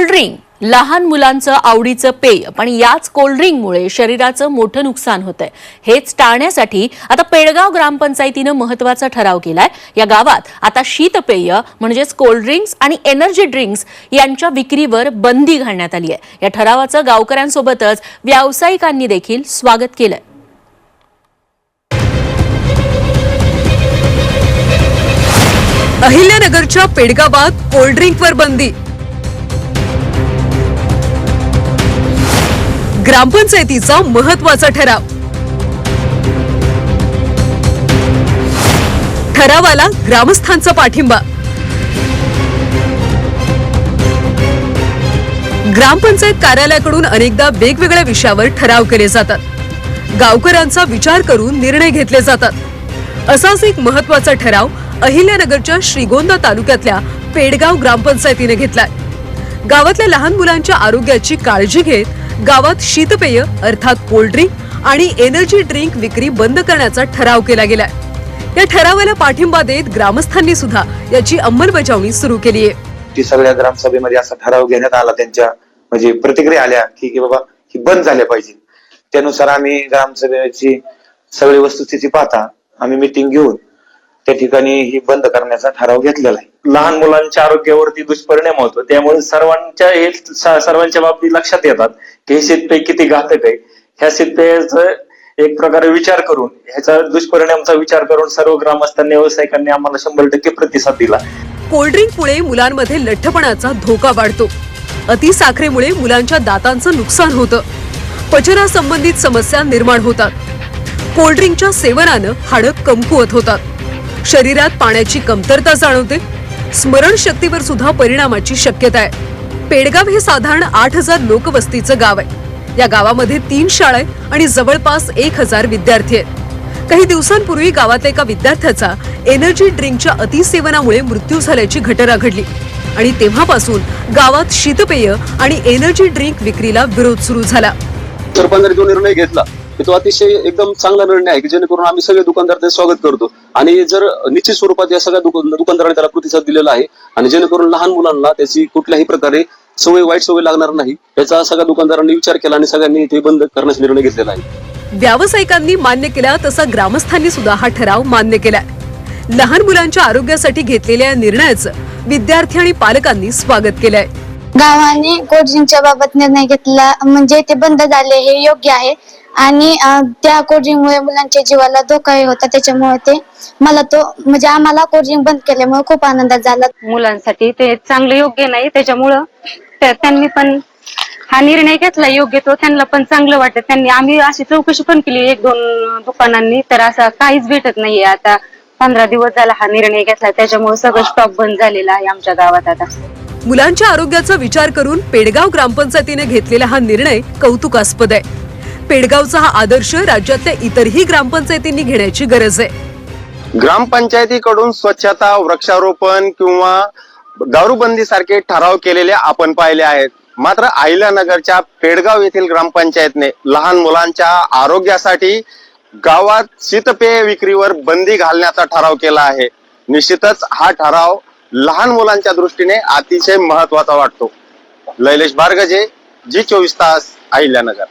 Cold drink लहान मुलांचं आवडीचं पेय पण याच कोल्ड्रिंकमुळे शरीराचं मोठं नुकसान होतंय. हेच टाळण्यासाठी आता पेडगाव ग्रामपंचायतीनं महत्त्वाचा ठराव केलाय. या गावात आता शीतपेय म्हणजेच कोल्ड्रिंक्स आणि एनर्जी ड्रिंक्स यांच्या विक्रीवर बंदी घालण्यात आली आहे या ठरावाचं गावकऱ्यांसोबतच व्यावसायिकांनी देखील स्वागत केलंय. अहिल्यानगरच्या पेडगावात कोल्ड्रिंकवर बंदी. ग्रामपंचायतीचा महत्त्वाचा ठराव. ठरावाला ग्रामस्थांचा पाठिंबा. ग्रामपंचायत कार्यालयाकडून अनेकदा वेगवेगळ्या विषयावर ठराव केले जातात. गावकऱ्यांचा विचार करून निर्णय घेतले जातात. असाच एक महत्त्वाचा ठराव अहिल्यानगरच्या श्रीगोंदा तालुक्यातल्या पेडगाव ग्रामपंचायतीने घेतलाय. गावातल्या लहान मुलांच्या आरोग्याची काळजी घेत गावात शीतपेय अर्थात कोल्ड्रिंक आणि एनर्जी ड्रिंक विक्री बंद करण्याचा ठराव केला गेलाय. या ठरावाला पाठिंबा देत ग्रामस्थांनी सुद्धा याची अंमलबजावणी सुरू केली आहे की सगळ्या ग्रामसभेमध्ये असा ठराव घेण्यात आला त्यांच्या म्हणजे प्रतिक्रिया आल्या की की बाबा ही बंद झाल्या पाहिजे. त्यानुसार आम्ही ग्रामसभेची सगळी वस्तुस्थिती पाहता आम्ही मिटिंग घेऊन त्या ठिकाणी ही बंद करण्याचा ठराव घेतलेला आहे. लहान मुलांच्या आरोग्यावरती दुष्परिणाम होतो. त्यामुळे सर्वांच्या हे सर्वांच्या बाबतीत लक्षात येतात की हे शेतपे किती घातक आहे. ह्या शेतपेयाचं एक प्रकारे विचार करून ह्याचा दुष्परिणामचा विचार करून सर्व ग्रामस्थांनी व्यावसायिकांनी आम्हाला शंभर टक्के प्रतिसाद दिला. कोल्ड्रिंकमुळे मुलांमध्ये लठ्ठपणाचा धोका वाढतो. अतिसाखरेमुळे मुलांच्या दातांचं नुकसान होतं. पचनासंबंधित समस्या निर्माण होतात. कोल्ड्रिंकच्या सेवनानं हाडं कमकुवत होतात. शरीरात पाण्याची कमतरता जाणवते. स्मरणशक्तीवर सुद्धा परिणामाची शक्यता आहे. पेडगाव हे साधारण आठ हजार लोकवस्तीचं गाव आहे. या गावामध्ये तीन शाळा आहेत आणि जवळपास एक हजार विद्यार्थी आहेत. काही दिवसांपूर्वी गावातल्या एका विद्यार्थ्याचा एनर्जी ड्रिंकच्या अतिसेवनामुळे मृत्यू झाल्याची घटना घडली. आणि तेव्हापासून गावात शीतपेय आणि एनर्जी ड्रिंक विक्रीला विरोध सुरू झाला. सरपंचाने जो निर्णय घेतला तो अतिशय एकदम चांगला निर्णय आहे की जेणेकरून आम्ही सगळे दुकानदार स्वागत करतो. आणि जर निश्चित स्वरूपात या सगळ्या दुकानदाराने दुकानदारांनी त्याला प्रतिसाद दिलेला आहे आणि जेणेकरून लहान मुलांना त्याची कुठल्याही प्रकारे सवय वाईट सवय लागणार नाही याचा सगळ्या दुकानदारांनी विचार केला आणि सगळ्यांनी ते बंद करण्याचा निर्णय घेतलेला आहे. व्यावसायिकांनी मान्य केला तसा ग्रामस्थांनी सुद्धा हा ठराव मान्य केलाय. लहान मुलांच्या आरोग्यासाठी घेतलेल्या या निर्णयाचं विद्यार्थी आणि पालकांनी स्वागत केलंय. गावाने कोल्ड्रिंकच्या बाबत निर्णय घेतला म्हणजे ते बंद झाले हे योग्य आहे. आणि त्या कोल्ड्रिंकमुळे मुलांच्या जीवाला धोकाही होता त्याच्यामुळे ते मला तो म्हणजे आम्हाला कोल्ड्रिंक बंद केल्यामुळे खूप आनंदात झाला. मुलांसाठी ते चांगलं योग्य नाही त्याच्यामुळं त्यांनी पण हा निर्णय घेतला योग्य तो त्यांना पण चांगलं वाटत. त्यांनी आम्ही अशी चौकशी पण केली एक दोन दुकानांनी तर असं काहीच भेटत नाहीये. आता पंधरा दिवस झाला हा निर्णय घेतला त्याच्यामुळे सगळं स्टॉक बंद झालेला आहे आमच्या गावात आता. मुलांच्या आरोग्याचा विचार करून पेडगाव ग्रामपंचायतीने घेतलेला हा निर्णय कौतुकास्पद आहे. पेडगावचा हा आदर्श राज्यातल्या इतरही ग्रामपंचायतींनी घेण्याची गरज आहे. ग्रामपंचायतीकडून स्वच्छता वृक्षारोपण किंवा दारूबंदी सारखे ठराव केलेले आपण पाहिले आहेत. मात्र अहिल्यानगरच्या पेडगाव येथील ग्रामपंचायतने लहान मुलांच्या आरोग्यासाठी गावात शीतपेय विक्रीवर बंदी घालण्याचा ठराव केला आहे. निश्चितच हा ठराव लहान मुलांच्या दृष्टीने अतिशय महत्त्वाचा वाटतो. लैलेश बारगजे जी चोवीस तास अहिल्यानगर.